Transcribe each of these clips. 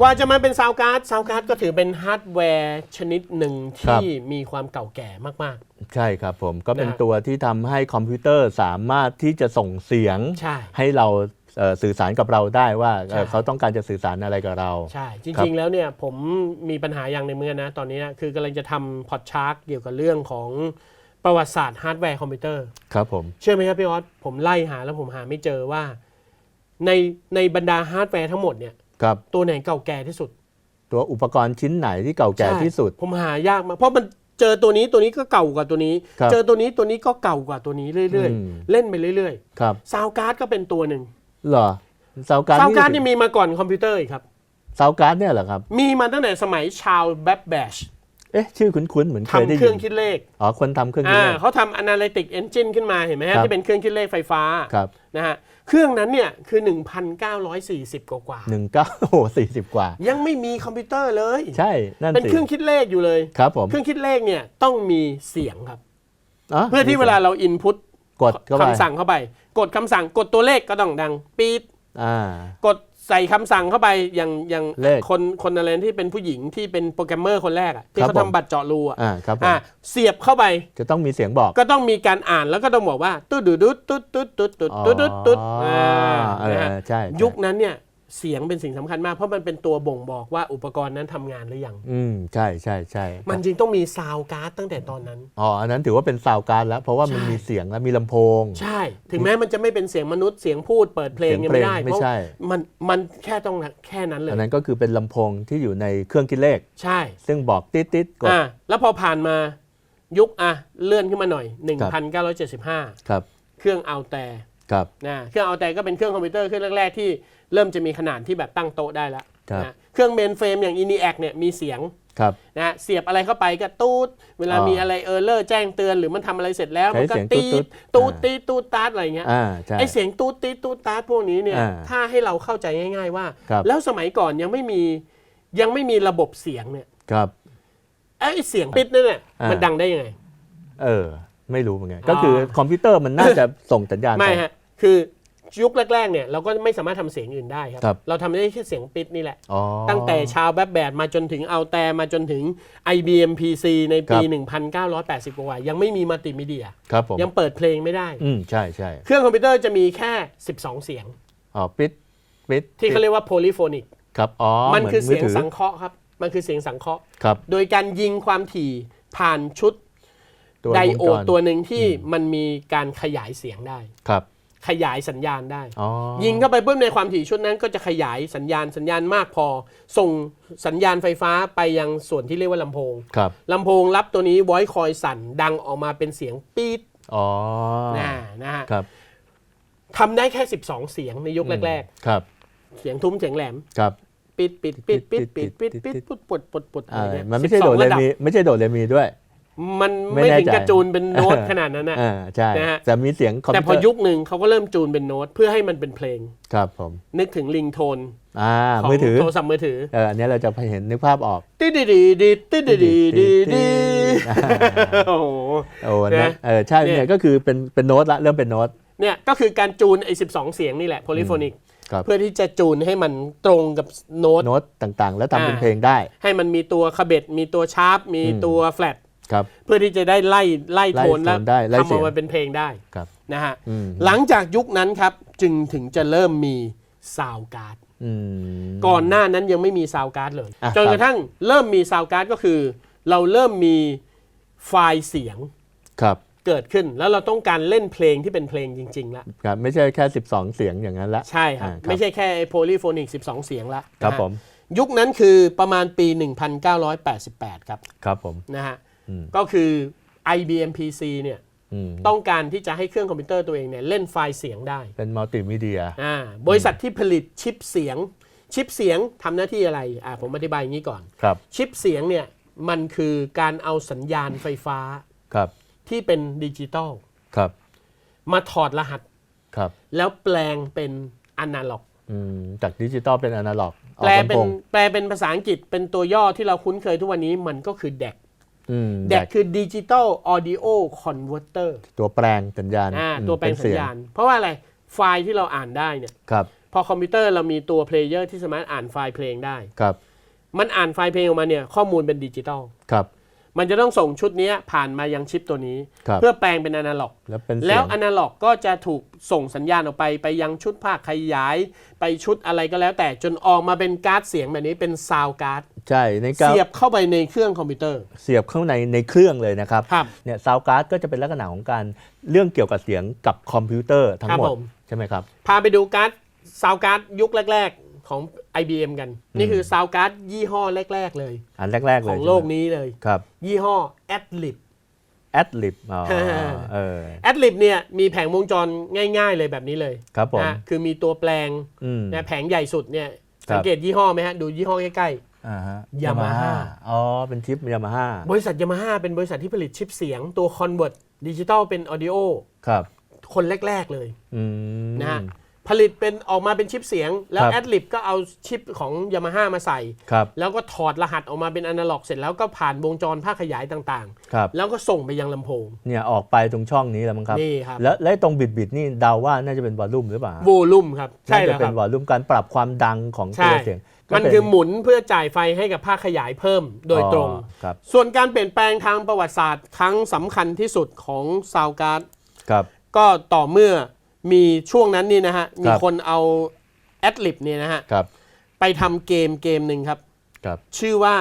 กว่าจะมาเป็นซาวการ์ดซาวการ์ดก็ถือเป็นฮาร์ดแวร์ชนิดหนึ่งครับที่มีความเก่าแก่มาก ใช่ครับผมก็เป็นนะฮะตัวที่ทำให้คอมพิวเตอร์สามารถที่จะส่งเสียงใช่ ให้เราเอ่อสื่อสารกับเราได้ว่าเอ่อใช่ เขาต้องการจะสื่อสารอะไรกับเราๆใช่ จครับริงๆแล้วเนี่ยผมมีปัญหาอย่างในเมื่อนะ ตอนนี้นะคือกำลังจะทำพอดชาร์กเกี่ยวกับเรื่องของประวัติศาสตร์ฮาร์ดแวร์คอมพิวเตอร์ ครับผม เชื่อไหมครับพี่ออสผมไล่หาแล้วผมหาไม่เจอว่า ในในบรรดาฮาร์ดแวร์ทั้งหมดเนี่ย ครับตัวไหนเก่าแก่ที่สุด ตัวอุปกรณ์ชิ้นไหนที่เก่าแก่ใช่ที่สุด ผมหายากมากเพราะมันเจอตัวนี้ตัวนี้ก็เก่ากว่าตัวนี้ครับเจอตัวนี้ตัวนี้ก็เก่ากว่าตัวนี้เรื่อยอืมๆเล่นไปเรื่อยครับๆซาวการ์ดก็เป็นตัวหนึ่งเหรอซาวการ์ดซาวการ์ดนี่นี่มีมาก่อนคอมพิวเตอร์อีกครับซาวการ์ดเนี่ยเหรอครับ มีมาตั้งแต่สมัยชาวแบทแบช เอ๊ะชื่อคุ้นๆเหมือนเคยได้ทำเคยิรื่อนงคิดเลขอ๋อคนทำเครื่องคิดอ่าเลข เขาทำ Analytic Engine ขึ้นมาเห็นไหมครัฮะบที่เป็นเครื่องคิดเลขไฟฟ้าครับนะฮะเครื่องนั้นเนี่ยคือ 1,940 กว่ากว่าหนึ่งเก้าโอ้สี่สิบกว่ายังไม่มีคอมพิวเตอร์เลย ใช่นั่นเป็นสิเครื่องคิดเลขอยู่เลย ครับผมเครื่องคิดเลขเนี่ยต้องมีเสียงครับอ๋อเพื่อที่เวลาเราอินพุตกดเข้าไปคำสั่งเข้าไป กดคำสั่งกดตัวเลขก็ต้องดังปี๊ดอ่ากด ใส่คำสั่งเข้าไปอย่างอย่างเลคนคนอะไรที่เป็นผู้หญิงที่เป็นโปรแกรมเมอร์คนแรกอะที่เขาทำบัตรเจาะรูอะอ่าครับเสียบเข้าไปจะต้องมีเสียงบอก ก็ต้องมีการอ่านแล้วก็ต้องบอกว่าตุ๊ดดุดตุ๊ดตุ๊ดตุ๊ดตุ๊ดตุ๊ดตุ๊ดตุ๊ดอ๋ออ่าออนะฮะใช่ ยุคนั้นเนี่ย เสียงเป็นสิ่งสำคัญมาก เพราะมันเป็นตัวบ่งบอกว่าอุปกรณ์นั้นทำงานหรือยัง อืมใช่ใช่ใช่มันจึงต้องมีซาวการ์ดตั้งแต่ตอนนั้น อ๋อ อันนั้นถือว่าเป็นซาวการ์ดแล้ว เพราะว่ามันใช่มีเสียงและมีลำโพง ใช่ ถึงแม้มันจะไม่เป็นเสียงมนุษย์เสียงพูดเปิดเพลงเสียงยังไม่ได้เพลงไม่เพราะใช่ มันมันแค่ต้องแค่นั้นเลย อันนั้นก็คือเป็นลำโพงที่อยู่ในเครื่องคิดเลข ใช่ ซึ่งบอกติดติดๆกดอะแล้วพอผ่านมายุคอะเลื่อนขึ้นมาหน่อยครับ1975 ครับ เครื่องเอาแต่ ครับนะเครื่องเอาแต่ก็เป็นเครื่องคอมพิวเตอร์เครื่องแรกๆที่เริ่มจะมีขนาดที่แบบตั้งโต๊ะได้แล้วครับนะเครื่องเมนเฟรมอย่าง ENIAC เนี่ยมีเสียงครับ นะเสียบอะไรเข้าไปก็ตูดเวลาอ๋อมีอะไรเออร์เลอร์แจ้งเตือนหรือมันทำอะไรเสร็จแล้วใช้มันก็เสียงตีตูดดๆตูดอ่า ตีดตูดตาดอะไรเงี้ย อ่าใช่ ไอเสียงตูดตีดตูดตาดพวกนี้เนี่ย อ่าถ้าให้เราเข้าใจง่าย ๆ ว่า ครับ แล้วสมัยก่อนยังไม่มียังไม่มีระบบเสียงเนี่ยครับ ไอเสียงปิดนั่นเนี่ยอ่ามั มันดังได้ยังไง เออ ไม่รู้เหมือนกันก็คือคอมพิวเตอร์มันน่าจะส่งสัญญาณไม่ไปฮะ คือยุคแรกๆเนี่ยเราก็ไม่สามารถทำเสียงอื่นได้ครับ ครับ เราทำได้แค่เสียงปิดนี่แหละ อ๋อ ตั้งแต่ชาวแบบแบดมาจนถึงเอาแต่มาจนถึง IBM PC ในปี ครับ 1980กว่า ยังไม่มีมัลติมีเดีย ครับผมยังเปิดเพลงไม่ได้ อืมใช่ใช่เครื่องคอมพิวเตอร์จะมีแค่ 12 เสียง อ๋อปิดปิดที่เขาเรียกว่า polyphonic ครับอ๋อมันหคือเสียงถืสังเคราะห์ครับ มันคือเสียงสังเคราะห์ ครับโดยการยิงความถี่ผ่านชุดตัวไดวงโอจดรตัวหนึ่งที่มันมีการขยายเสียงได้ ครับ ขยายสัญญาณได้อ๋อยิงเข้าไปปุ๊บในความถี่ชุดนั้นก็จะขยายสัญญาณสัญญาณมากพอ ส่งสัญญาณไฟฟ้าไปยังส่วนที่เรียกว่าลำโพงครับลำโพงรับตัวนี้ไวคอยสั่นดังออกมาเป็นเสียงปี๊ดอ๋อนะนะฮะครับทำได้แค่ 12 เสียงในยุคแรกครับๆเสียงทุ้มเสียงแหลมครับปิดปิดปิดปิดปิดปิดปิดปุดปุดปุดปุดอะไรอ่าเงี้ยมันไม่ใช่โด12เรระดับมีไม่ใช่โดเรมีด้วย มันไม่ไม่แน่ถึงใจกระจูนเป็นโน้ตขนาดนั้นนะอ่าใช่นะฮะแต่มีเสียงคอมแต่พิวพอเตอร์ยุคหนึ่งเขาก็เริ่มจูนเป็นโน้ตเพื่อให้มันเป็นเพลง ครับผม นึกถึงลิงโทนอ่าของมือถือโทรศัพท์มือถือเอออันนี้เราจะเห็นนึกภาพออกติดดีดีดีติดดีดีดีดีโอ้โหโอ้อันนั้นนะเออใช่เนี่เนี่ยยก็คือเป็นเป็นโน้ตละเริ่มเป็นโน้ตเนี่ยก็คือการจูนไอ้12เสียงนี่แหละโพลิโฟนิกครับเพื่อที่จะจูนให้มันตรงกับโน้ตโน้ตต่างๆ แล้วทำเป็นอ่าเพลงได้ ให้มันมีตัวคาเบตมีตัวชาร์ปมีตัวแฟลต ครับ เพื่อที่จะได้ไล่ไล่โทนไล่โทนได้ไล่ทำเสีอยงอกมาเป็นเพลงได้ครับนะฮะอืม หลังจากยุคนั้นครับจึงถึงจะเริ่มมีซาวการ์ดอืม ก่อนหน้านั้นยังไม่มีซาวการ์ดเลย อะ จนครับกระทั่งเริ่มมีซาวการ์ดก็คือ เราเริ่มมีไฟล์เสียงครับเกิดขึ้น แล้วเราต้องการเล่นเพลงที่เป็นเพลงจริงๆแล้วครับ ไม่ใช่แค่ 12 เสียงอย่างนั้นละ ใช่ครับ อ่าครับไม่ใช่แค่โพลีโฟนิก12 เสียงละครับนะฮะผม ยุคนั้นคือประมาณปี 1988 ครับครับผม นะฮะอืม ก็คือ IBM PC เนี่ยอืมต้องการที่จะให้เครื่องคอมพิวเตอร์ตัวเองเนี่ยเล่นไฟล์เสียงได้ เป็นมัลติมีเดียอ่าบริษัทที่ผลิตชิปเสียง ชิปเสียงทำหน้าที่อะไรอ่าผมอธิบายอย่างนี้ก่อนครับชิปเสียงเนี่ยมันคือการเอาสัญญาณไฟฟ้าครับที่เป็นดิจิตอลครับมาถอดรหัสครับแล้วแปลงเป็นอนาล็อกอืมจากดิจิตอลเป็นอนาล็อกออกแปลเป็นลำโพงแปลเป็นภาษาอังกฤษเป็นตัวย่อที่เราคุ้นเคยทุกวันนี้มันก็คือ DAC อืม DAC คือ Digital Audio Converter ตัวแปลงสัญญาณอ่าอืมตัวแปลงเนสัญเยญาณ เพราะว่าอะไรไฟล์ที่เราอ่านได้เนี่ยครับพอคอมพิวเตอร์เรามีตัวเพลเยอร์ที่สามารถอ่านไฟล์เพลงได้ครับ มันอ่านไฟล์เพลงออกมาเนี่ยข้อมูลเป็นดิจิตอลครับ มันจะต้องส่งชุดเนี้ยผ่านมายังชิปตัวนี้ครับเพื่อแปลงเป็นอนาล็อกแล้วเป็นเสียงแล้วอนาล็อกก็จะถูกส่งสัญญาณออกไปไปยังชุดภาคขยาย ไปชุดอะไรก็แล้วแต่จนออกมาเป็นการ์ดเสียงแบบนี้เป็นซาวการ์ด ใช่ในการเสียบเข้าไปในเครื่องคอมพิวเตอร์ เสียบเข้าในในเครื่องเลยนะครับครับเนี่ยซาวการ์ดก็จะเป็นลักษณะของการเรื่องเกี่ยวกับเสียงกับคอมพิวเตอร์ทั้งหมดครับผมใช่ไหมครับพาไปดูการ์ดซาวการ์ดยุคแรก ๆของ IBM กัน นี่คือซาวการ์ดยี่ห้อแรก ๆ เลย อันแรกๆขเลยองโลกนี้เลยครับยี่ห้อ Adlib แอดลิบอ๋อเออ Adlib เนี่ยมีแผงวงจรง่าย ๆ เลยแบบนี้เลยครับผมนะคือมีตัวแปลงอืมนะแผงใหญ่สุดเนี่ยครับสังเกตยี่ห้อไหมฮะ ดูยี่ห้อใกล้ อ่าฮะ Yamaha อ๋อ เป็นชิปยามาฮ่าๆบริษัทยามาฮ่าเป็นบริษัทที่ผลิตชิปเสียงตัว Convert ดิจิตอลเป็นออดิโอครับ คนแรก ๆ เลยอืมนะฮะผลิตเป็นออกมาเป็นชิปเสียง แล้วครับ Adlib ก็เอาชิปของยามาฮ่ามาใส่ครับแล้วก็ถอดรหัสออกมาเป็นอนาล็อกเสร็จแล้วก็ผ่านวงจรภาคขยายต่างครับๆแล้วก็ส่งไปยังลำโพง เนี่ยออกไปตรงช่องนี้แล้วมั้งครับ นี่ครับ แล้วและตรงบิดบิดๆนี่เดาว่าน่าจะเป็นวอลลุ่มหรือเปล่าโวลูมครับ ใช่น่าแล้จะวคเป็รันบวอลลุ่มการปรับความดังของใช่ตัวเสียงก็ มันเป็คือหมุนเพื่อจ่ายไฟให้กับภาคขยายเพิ่มโดยตรงอ๋อครับ ส่วนการเปลี่ยนแปลงทางประวัติศาสตร์ครั้งสำคัญที่สุดของซาวการ์ดครับ ก็ต่อเมื่อมีช่วงนั้นนี่นะฮะ มีครับคนเอาแอดลิบเนี่ยนะฮะ ครับ ไปทำเกมเกมหนึ่งครับ ครับ ชื่อว่า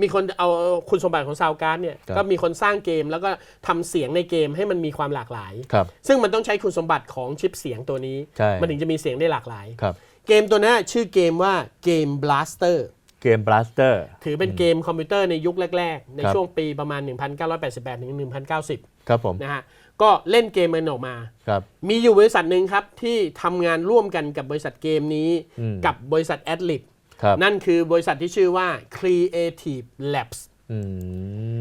มีคนเอาคุณสมบัติของซาวการ์ดเนี่ยครับ ก็มีคนสร้างเกมแล้วก็ทำเสียงในเกมให้มันมีความหลากหลาย ครับ ซึ่งมันต้องใช้คุณสมบัติของชิปเสียงตัวนี้ ใช่ มันถึงจะมีเสียงได้หลากหลาย ครับ เกมตัวนั้นชื่อเกมว่าเกม Blaster เกมบลัสเตอร์ถือเป็นเกมคอมพิวเตอร์ในยุคแรก ๆ ในครับช่วงปีประมาณ 1988ถึง1990 ครับผมนะฮะก็เล่นเกมมันออกมาครับมีอยู่บริษัทหนึ่งครับ ที่ทำงานร่วมกันกับบริษัทเกมนี้อืมกับบริษัท Adlib ครับนั่นคือบริษัทที่ชื่อว่า Creative Labs อื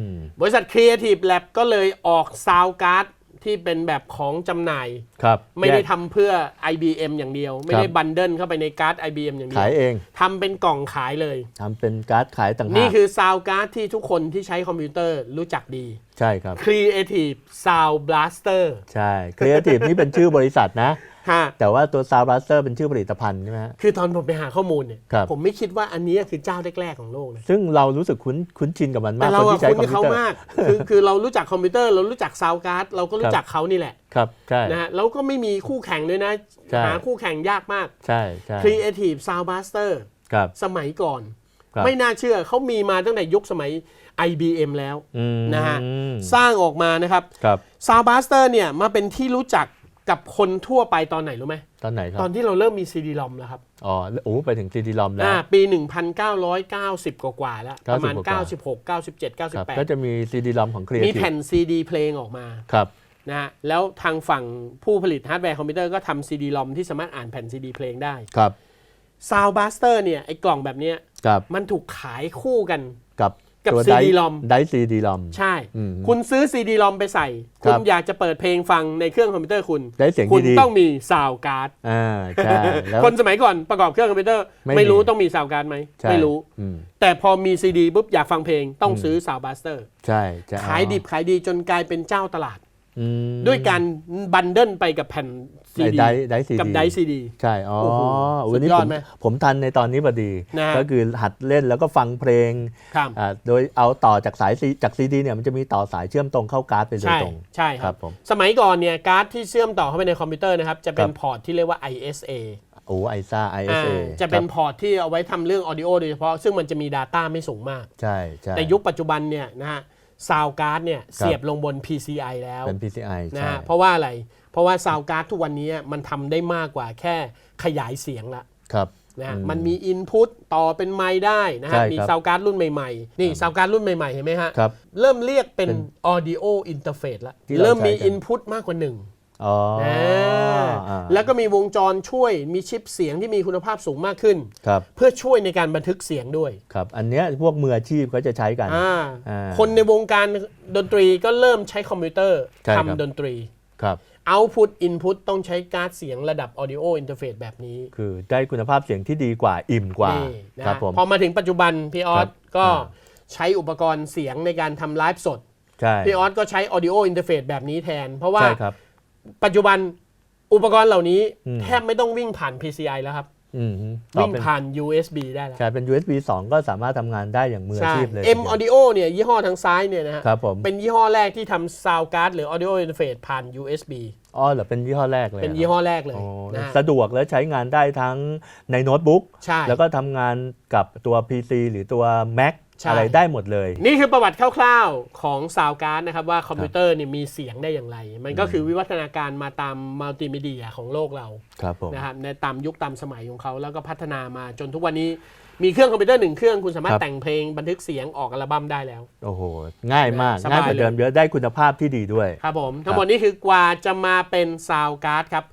มบริษัท Creative Lab ก็เลยออกซาวการ์ด ที่เป็นแบบของจำหน่าย ครับไม่ได้แยก ทำเพื่อ IBM อย่างเดียว ไม่ได้บันเดิลเข้าไปในการ์ด IBM อย่างเดีวขายเองทำเป็นกล่องขายเลย ทำเป็นการ์ดขายต่างหากนี่คือซาวการ์ดที่ทุกคนที่ใช้คอมพิวเตอร์รู้จักดี ใช่ครับ Creative Sound Blaster ใช่ Creative นี่เป็นชื่อบริษัทนะฮะแต่ว่าตัว Sound Blaster เป็นชื่อผลิตภัณฑ์ใช่ไหมฮะคือตอนผมไปหาข้อมูลเนี่ยครับผมไม่คิดว่าอันนี้คือเจ้าแรกๆของโลกนะซึ่งเรารู้สึกคุ้นคุ้นชินกับมันมาแต่กเราคนอะที่ใช้คุ้นคอมกับพิวเขาเตอร์มากคือคือเรารู้จักคอมพิวเตอร์เรารู้จักซาวการ์ดเราก็ครู้รับจักเขานี่แหละครับใช่นะฮะแล้วก็ไม่มีคู่แข่งด้วยนะใช่หาคู่แข่งยากมากใช่ใช่ Creative Sound Blaster ครับสมัยก่อนครับไม่น่าเชื่อเขามีมาตั้งแต่ยุคสมัย IBM แล้วอืมนะฮะสร้างออกมานะครับครับ Sound Blaster เนี่ยมาเป็นที่รู้จัก กับคนทั่วไปตอนไหนรู้ไหมตอนไหนครัตอบนที่เราเริ่มมี CD-ROM แล้วครับ อ๋อโอ้ไปถึง CD ROM แล้วอ่าปี 1990 กว่าๆแล้ว ประมาณ90กว่า96 97ครับก็จะมี CD ROM ของ98มี Creative แผ่น CD เพลงออกมาครับนะฮะแล้วทางฝั่งผู้ผลิตฮาร์ดแวร์คอมพิวเตอร์ก็ทำ CD-ROM ที่สามารถอ่านแผ่น CD เพลงได้ครับ Sound Blaster เนี่ยไอ้กล่องแบบเนี้ยกับมันถูกขายคู่กัน กับกับตัว CD ได ROM ได CD ROM ใช่ อืมคุณซื้อ CD-ROM ไปใส่ครัคุบณอยากจะเปิดเพลงฟังในเครื่องคอมพิวเตอร์คุณ ได้เสียงคุณดีต้องมี Sound Card ๆอ่าใช่แล้ว คนสมัยก่อนประกอบเครื่องคอมพิวเตอร์ ไม่ไม่รู้มีต้องมี Sound Card ไหมใช่ไม่รู้ อืมแต่พอมีซีดีปุ๊บอยากฟังเพลงต้องซื้อ Sound Blaster ใช่ใช่ขายดิบขายดีจนกลายเป็นเจ้าตลาด อืมด้วยการบันเดิลไปกับแผ่น ซีดีไดไดซีกับดีไดซีดีใช่ อ๋อโอ้โหวันนี้สุดยอผดมไหมผมทันในตอนนี้พอดีนะฮะก็คือหัดเล่นแล้วก็ฟังเพลงครับอ่าโดยเอาต่อจากสาย C จากซีดีเนี่ยมันจะมีต่อสายเชื่อมตรงเข้าการ์ดไปโดยใช่ตรง ใช่คครัรับบผมสมัยก่อนเนี่ยการ์ดที่เชื่อมต่อเข้าไปในคอมพิวเตอร์นะครับจะเป็คนรับพอร์ตที่เรียกว่า ISA โอ้ไอซ่าอ่า ISA จะเป็นครับพอร์ตที่เอาไว้ทำเรื่องออดิโอโดยเฉพาะ ซึ่งมันจะมี Data ไม่สูงมาก ใช่ใช่แต่ยุคปัจจุบันเนี่ยนะฮะซาวการ์ดเนี่ยเสียบลงบน PCI แล้วเป็น PCI นะใช่ฮะเพราะว่าอะไร เพราะว่าซาวการ์ดทุกวันนี้มันทำได้มากกว่าแค่ขยายเสียงละครับนะฮะอืมมันมีอินพุตต่อเป็นไมค์ได้นะใช่ฮะครับมีซาวการ์ดรุ่นใหม่ๆ นี่ซาวการ์ดรุ่นใหม่ๆ เห็นไหมฮะครับเริ่มเรียกเป็นเป็น audio interface ละที่เราเริ่มมีใช้กันอินพุตมากกว่าหนึ่งอ๋ออ่าอ่าแล้วก็มีวงจรช่วยมีชิปเสียงที่มีคุณภาพสูงมากขึ้นครับเพื่อช่วยในการบันทึกเสียงด้วยครับอันเนี้ยพวกมืออาชีพเขาจะใช้กันอ่าอ่าคนในวงการดนตรีก็เริ่มใช้คอมพิวเตอร์ใช่ครับทำดนตรีครับ Output Input ต้องใช้การ์ดเสียงระดับ Audio Interface แบบนี้ คือได้คุณภาพเสียงที่ดีกว่าอิ่มกว่านี่นะครับฮะผม พอมาถึงปัจจุบัน พี่ออครัสบก็อ่า ใช้อุปกรณ์เสียงในการทำไลฟ์สด ใช่พี่ออสก็ใช้ Audio Interface แบบนี้แทน เพราะว่าใช่ครับ ปัจจุบันอุปกรณ์เหล่านี้อืมแทบไม่ต้องวิ่งผ่าน PCI แล้วครับอืมต่อ วิ่งเป็นผ่าน USB ได้แล้วกลายเป็น USB 2 ก็สามารถทำงานได้อย่างมืออาใช่ชีพเลย M Audio เนี่ยยี่ห้อทางซ้ายเนี่ยนะฮะครับผมเป็นยี่ห้อแรกที่ทำ Sound Card หรือ Audio Interface ผ่าน USB อ๋อเหรอเป็นยี่ห้อแรกเลยเป็นหรยี่ห้อแรกเลยอ๋อนะฮะสะดวกและใช้งานได้ทั้งในโน้ตบุ๊กใช่แล้วก็ทำงานกับตัว PC หรือตัว Mac ใช่ อะไรได้หมดเลย นี่คือประวัติคร่าวๆของ Sound Card นะครับว่าคอมพิวเตอร์เนี่ยมีเสียงได้อย่างไร มันก็คือวิวัฒนาการมาตามมัลติมีเดียของโลกเราครับผม นะครับในตามยุคตามสมัยของเขาแล้วก็พัฒนามาจนทุกวันนี้มีเครื่องคอมพิวเตอร์หนึ่งเครื่องคุณสามารถครับ แต่งเพลงบันทึกเสียงออกอัลบั้มได้แล้ว โอ้โห ง่ายมาก สบาย ง่ายกว่าเดิมเลยเยอะได้คุณภาพที่ดีด้วย ครับผม ทั้งหมดนี้คือกว่าจะมาเป็น Sound Card ครับ